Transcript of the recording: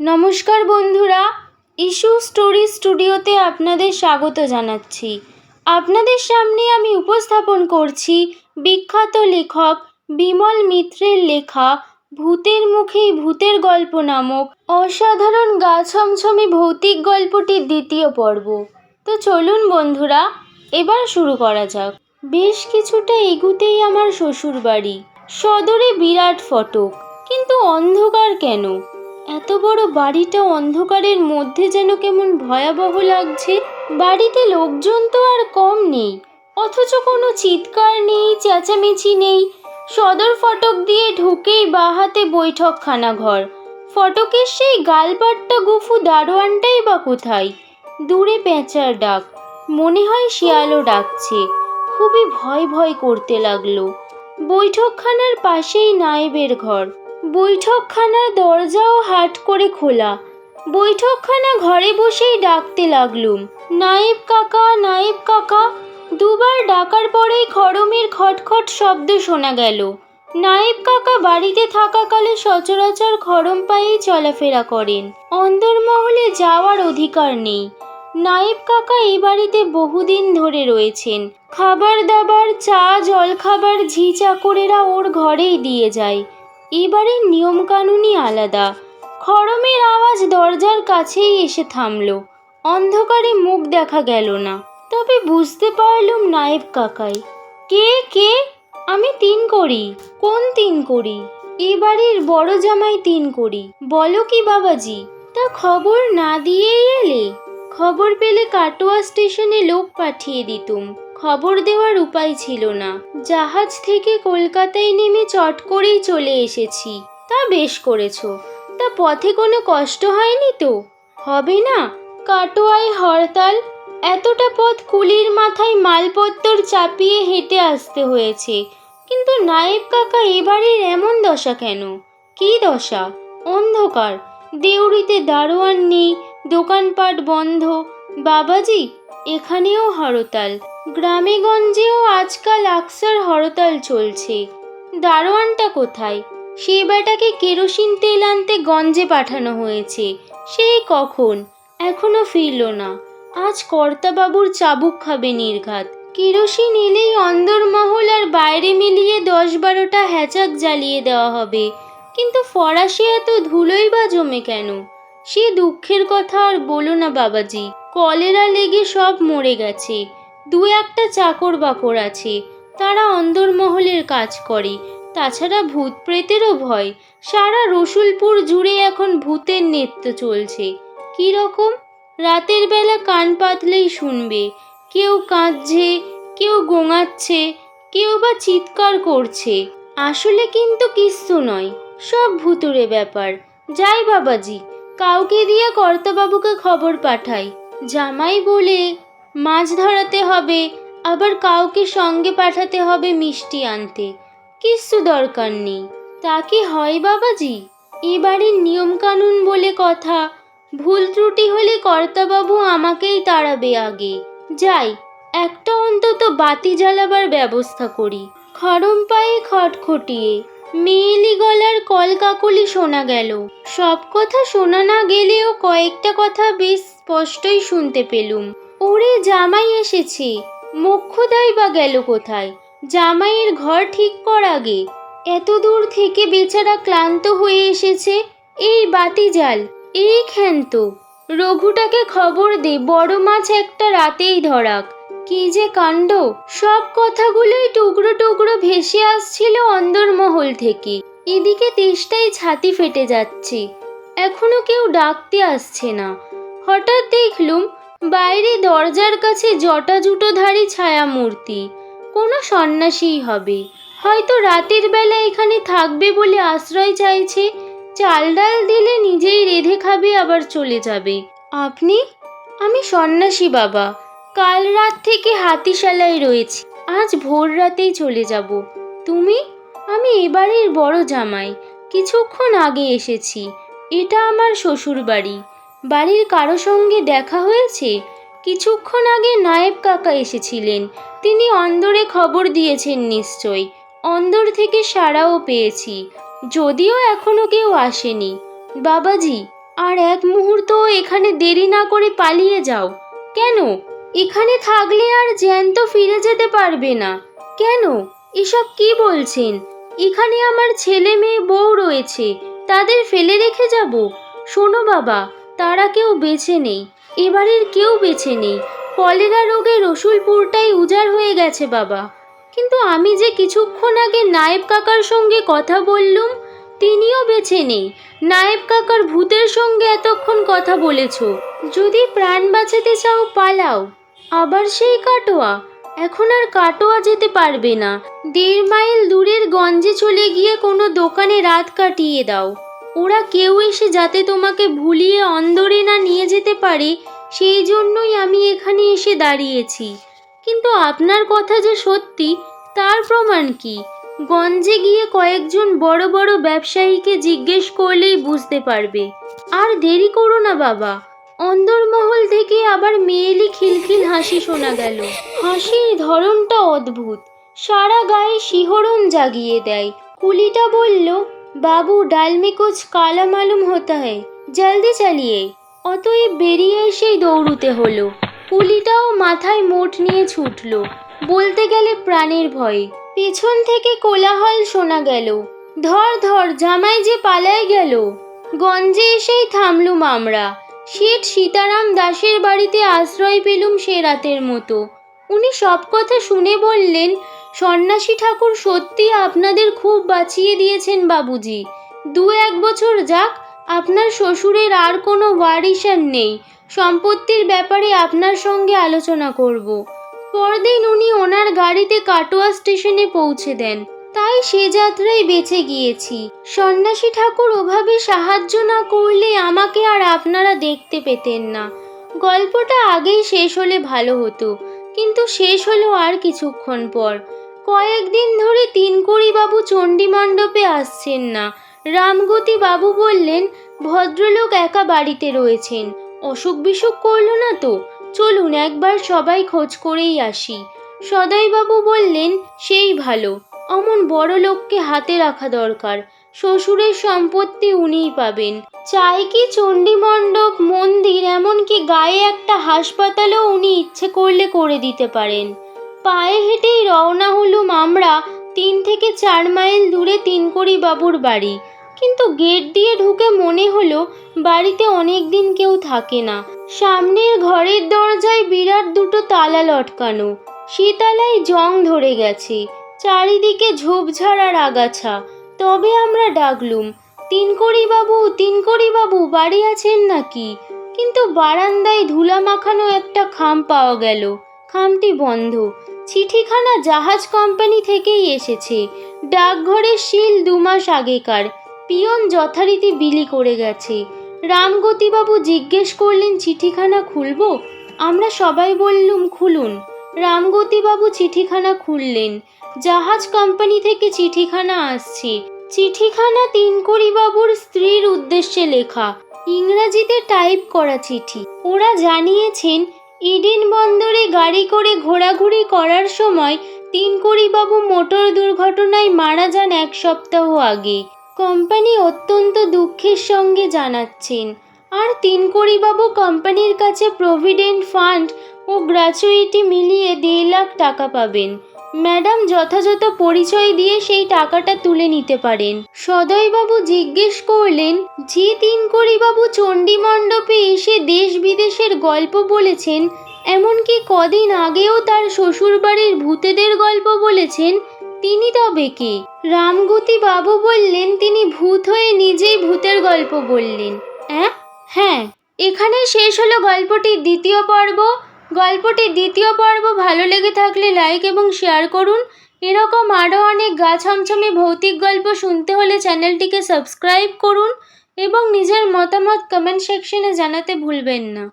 নমস্কার বন্ধুরা issue story স্টুডিওতে আপনাদের স্বাগত জানাচ্ছি। আপনাদের সামনে আমি উপস্থাপন করছি বিখ্যাত লেখক বিমল মিত্রের লেখা ভূতের মুখেই ভূতের গল্প নামক অসাধারণ গা ছমছমে ভৌতিক গল্পটির দ্বিতীয় পর্ব। তো চলুন বন্ধুরা, এবার শুরু করা যাক। বেশ কিছুটা এগুতেই আমার শ্বশুর বাড়ি সদরে বিরাট ফটক, কিন্তু অন্ধকার কেন? এত বড় বাড়িটা অন্ধকারের মধ্যে যেন কেমন ভয়াবহ লাগছে। বাড়িতে লোকজন তো আর কম নেই, অথচ কোনো চিৎকার নেই, চেঁচামেচি নেই। সদর ফটক দিয়ে ঢুকেই বাহাতে বৈঠকখানা ঘর। ফটকের সেই গালপাট্টা গুফু দারোয়ানটাই বা কোথায়? দূরে পেঁচার ডাক, মনে হয় শিয়ালও ডাকছে। খুবই ভয় ভয় করতে লাগল। বৈঠকখানার পাশেই নায়েবের ঘর। বৈঠকখানার দরজাও হাট করে খোলা। বৈঠকখানা ঘরে বসেই ডাকতে লাগলুম। নায়েব কাকা নায়েব কাকা, দুবার ডাকার পরেই খড়মের খটখট শব্দ শোনা গেল। নায়েব কাকা বাড়িতে থাকাকালে সচরাচর খড়ম পায়েই চলাফেরা করেন। অন্দরমহলে যাওয়ার অধিকার নেই। নায়েব কাকা এই বাড়িতে বহুদিন ধরে রয়েছেন। খাবার দাবার, চা, জলখাবার, ঝি চাকরেরা ওর ঘরেই দিয়ে যায়। এবারের নিয়মকানুনই আলাদা। খড়মের আওয়াজ দরজার কাছেই এসে থামলো। অন্ধকারে মুখ দেখা গেল না। তবে বুঝতে পারলুম নায়েব কাকাই। কে কে? আমি তিন করি। কোন তিন করি? এবাড়ির বড় জামাই তিন করি। বলো কি বাবাজি? তা খবর না দিয়েই এলে? খবর পেলে কাটোয়া স্টেশনে লোক পাঠিয়ে দিতুম। খবর দেওয়ার উপায় ছিল না। জাহাজ থেকে কলকাতায় নেমে চট করেই চলে এসেছি। তা বেশ করেছ। তা পথে কোনো কষ্ট হয়নি তো? হবে না। কাটোয়ায় হরতাল। এতটা পথ কুলির মাথায় মালপত্তর চাপিয়ে হেঁটে আসতে হয়েছে। কিন্তু নায়েব কাকা এবারের এমন দশা কেন? কী দশা? অন্ধকার। দেউড়িতে দারোয়ান নেই, দোকানপাট বন্ধ। বাবাজি, এখানেও হরতাল। গ্রামে গঞ্জেও আজকাল আকসার হরতাল চলছে। দারোয়ানটা কোথায়? সে বেটাকে কেরোসিন তেল আনতে গঞ্জে পাঠানো হয়েছে। সেই কখন? এখনও ফিরল না। আজ কর্তাবাবুর চাবুক খাবে নির্ঘাত। কেরোসিন এলেই অন্দরমহল আর বাইরে মিলিয়ে দশ বারোটা হ্যাচাক জ্বালিয়ে দেওয়া হবে। কিন্তু ফরাসি এত ধুলোই বা জমে কেন? সে দুঃখের কথা আর বলো না বাবাজি। কলেরা লেগে সব মরে গেছে। দু একটা চাকর বাকর আছে। তারা অন্দরমহলের কাজ করে। তাছাড়া ভূত প্রেতেরও ভয়। সারা রসুলপুর জুড়ে এখন ভূতের নৃত্য চলছে। কী রকম? রাতের বেলা কান পাতলেই শুনবে। কেউ কাঁদছে, কেউ গোঙাচ্ছে, কেউ বা চিৎকার করছে। আসলে কিন্তু কিচ্ছু নয়, সব ভুতুরে ব্যাপার। যাই বাবাজি, কাউকে দিয়ে কর্তাবাবুকে খবর পাঠাই। জামাই বলে মাছ ধরাতে হবে, আবার কাউকে সঙ্গে পাঠাতে হবে মিষ্টি আনতে। কিচ্ছু দরকার নেই। তা কি হয়, বাবাজি? এ বাড়ির নিয়মকানুন বলে কথা। ভুল ত্রুটি হলে কর্তাবাবু আমাকেই তাড়াবে আগে। যাই, একটা অন্তত বাতি জ্বালাবার ব্যবস্থা করি। খড়ম পায়ে খটখটিয়ে মেয়েলি গলার কলকাকলি শোনা গেল। সব কথা শোনা না গেলেও কয়েকটা কথা বেশ স্পষ্টই শুনতে পেলুম। ওরে জামাই এসেছে, মোক্ষদাই বা গেল কোথায়? জামাইয়ের ঘর ঠিক কর আগে। এত দূর থেকে বেচারা ক্লান্ত হয়ে এসেছে, এই বাতি জাল এই ক্ষান্ত। রঘুটাকে খবর দে, বড় মাছ একটা রাতেই ধরাক। কি যে কাণ্ড, সব কথাগুলোই টুকরো টুকরো ভেসে আসছিল অন্দরমহল থেকে। এদিকে তেষ্টায় ছাতি ফেটে যাচ্ছে, এখনও কেউ ডাকতে আসছে না। হঠাৎ দেখলুম বাইরে দরজার কাছে জটা জুটোধারী ছায়ামূর্তি। কোনো সন্ন্যাসীই হবে। হয়তো রাতের বেলা এখানে থাকবে বলে আশ্রয় চাইছে চাল ডাল দিলে নিজেই রেঁধে খাবে, আবার চলে যাবে। আপনি? আমি সন্ন্যাসী বাবা। কাল রাত থেকে হাতিশালায় রয়েছি। আজ ভোর রাতেই চলে যাব। তুমি? আমি এবারের বড় জামাই। কিছুক্ষণ আগে এসেছি। এটা আমার শ্বশুর বাড়ি বাড়ির কারও সঙ্গে দেখা হয়েছে? কিছুক্ষণ আগে নায়েব কাকা এসেছিলেন। তিনি অন্দরে খবর দিয়েছেন নিশ্চয় অন্দর থেকে সাড়াও পেয়েছি। যদিও এখনও কেউ আসেনি। বাবাজি, আর এক মুহূর্ত এখানে দেরি না করে পালিয়ে যাও। কেন? এখানে থাকলে আর জ্যান্ত ফিরে যেতে পারবে না। কেন? এসব কি বলছেন? এখানে আমার ছেলে মেয়ে বউ রয়েছে। তাদের ফেলে রেখে যাব। শোনো বাবা তারা কেউ বেঁচে নেই। এবারের কেউ বেঁচে নেই। কলেরা রোগে রসুলপুরটাই উজাড় হয়ে গেছে, বাবা। কিন্তু আমি যে কিছুক্ষণ আগে নায়েব কাকার সঙ্গে কথা বললুম, তিনিও বেঁচে নেই। নায়েব কাকার ভূতের সঙ্গে এতক্ষণ কথা বলেছ। যদি প্রাণ বাঁচাতে চাও, পালাও। আবার সেই কাটোয়া। এখন আর কাটোয়া যেতে পারবে না। দেড় মাইল দূরের গঞ্জে চলে গিয়ে কোনো দোকানে রাত কাটিয়ে দাও। ওরা কেউ এসে যাতে তোমাকে ভুলিয়ে অন্দরে না নিয়ে যেতে পারে, সেই জন্যই আমি এখানে এসে দাঁড়িয়েছি। কিন্তু আপনার কথা যে সত্যি, তার প্রমাণ কি? গঞ্জে গিয়ে কয়েকজন বড় বড় ব্যবসায়ীকে জিজ্ঞেস করলেই বুঝতে পারবে। আর দেরি করো না বাবা। অন্দরমহল থেকে আবার মেয়েলি খিলখিল হাসি শোনা গেল। হাসির ধরনটা অদ্ভুত। সারা গায়ে শিহরণ জাগিয়ে দেয়। কুলিটা বলল বাবু ডালমে কুছ কালা মালুম হতা হ্যায় জলদি চালিয়ে অতএব বেরিয়ে এসেই দৌড়ুতে হলো পুলিটাও মাথায় মোট নিয়ে ছুটল বলতে গেলে প্রাণের ভয়ে পেছন থেকে কোলাহল শোনা গেল ধর ধর জামাই যে পালায় গেল গঞ্জে এসেই থামলুম আমরা শেঠ সীতারাম দাসের বাড়িতে আশ্রয় পেলুম সে রাতের মতো উনি সব কথা শুনে বললেন সন্ন্যাসী ঠাকুর সত্যি আপনাদের খুব বাঁচিয়ে দিয়েছেন বাবুজি। দু এক বছর যাক, আপনার শ্বশুরের আর কোনো ওয়ারিশান নেই। সম্পত্তির ব্যাপারে আপনার সঙ্গে আলোচনা করব। পরদিন উনি ওনার গাড়িতে কাটোয়া স্টেশনে পৌঁছে দেন। তাই সে যাত্রায় বেঁচে গিয়েছি। সন্ন্যাসী ঠাকুর ওভাবে সাহায্য না করলে আমাকে আর আপনারা দেখতে পেতেন না। গল্পটা আগেই শেষ হলে ভালো হতো, কিন্তু শেষ হলো আর কিছুক্ষণ পর। কয়েকদিন ধরে তিনকুড়ি বাবু চণ্ডী মণ্ডপে আসছেন না। রামগতি বাবু বললেন, ভদ্রলোক একা বাড়িতে রয়েছেন। অসুখ বিসুখ করল না তো? চলুন একবার সবাই খোঁজ করেই আসি। সদয়বাবু বললেন, সেই ভালো। অমন বড় লোককে হাতে রাখা দরকার। শ্বশুরের সম্পত্তি উনিই পাবেন। চাই কি চণ্ডী মণ্ডপ মন্দির, এমনকি গায়ে একটা হাসপাতালও উনি ইচ্ছে করলে করে দিতে পারেন। পায়ে হেঁটেই রওনা হলুম আমরা তিন থেকে চার মাইল দূরে তিনকড়ি বাবুর বাড়ি। কিন্তু গেট দিয়ে ঢুকে মনে হলো বাড়িতে অনেক দিন কেউ থাকে না। সামনের ঘরের দরজায় বিরাট দুটো তালা লটকানো। সে জং ধরে গেছে। চারিদিকে ঝোপঝাড় আর আগাছা। তবে আমরা ডাকলুম, তিনকড়ি বাবু তিনকড়ি বাবু, বাড়ি আছেন নাকি? কিন্তু বারান্দায় ধুলা মাখানো একটা খাম পাওয়া গেল। খামটি বন্ধ। চিঠিখানা জাহাজ কোম্পানি থেকেই এসেছে। ডাকঘরের শিল দু মাস আগেকার। পিয়ন যথারীতি বিলি করে গেছে। রামগতিবাবু জিজ্ঞেস করলেন, চিঠিখানা খুলবো? আমরা সবাই বললুম, খুলুন। রামগতিবাবু চিঠিখানা খুললেন। জাহাজ কোম্পানি থেকে চিঠিখানা আসছে। চিঠিখানা তিনকড়িবাবুর স্ত্রীর উদ্দেশ্যে লেখা। ইংরাজিতে টাইপ করা চিঠি। ওরা জানিয়েছেন ইডেন বন্দরে গাড়ি করে ঘোরাঘুরি করার সময় তিনকড়িবাবু মোটর দুর্ঘটনায় মারা যান এক সপ্তাহ আগে। কোম্পানি অত্যন্ত দুঃখের সঙ্গে জানাচ্ছেন, আর তিনকড়িবাবু কোম্পানির কাছে প্রভিডেন্ট ফান্ড ও গ্র্যাচুইটি মিলিয়ে দেড় লাখ টাকা পাবেন। ম্যাডাম যথাযথ পরিচয় দিয়ে সেই টাকাটা তুলে নিতে পারেন। সদয়বাবু জিজ্ঞেস করলেন যে তিনকড়িবাবু চণ্ডী মণ্ডপে এসে দেশ বিদেশের গল্প বলেছেন, এমনকি কদিন আগেও তার শ্বশুরবাড়ির ভূতেদের গল্প বলেছেন, তিনি তবে কে? রামগতি বাবু বললেন, তিনি ভূত হয়ে নিজেই ভূতের গল্প বললেন। অ্যাঁ? হ্যাঁ। এখানে শেষ হলো গল্পটির দ্বিতীয় পর্ব। গল্পটির দ্বিতীয় পর্ব ভালো লেগে থাকলে লাইক এবং শেয়ার করুন। এরকম আরও অনেক গা ছমছমে ভৌতিক গল্প শুনতে হলে চ্যানেলটিকে সাবস্ক্রাইব করুন এবং নিজের মতামত কমেন্ট সেকশনে জানাতে ভুলবেন না।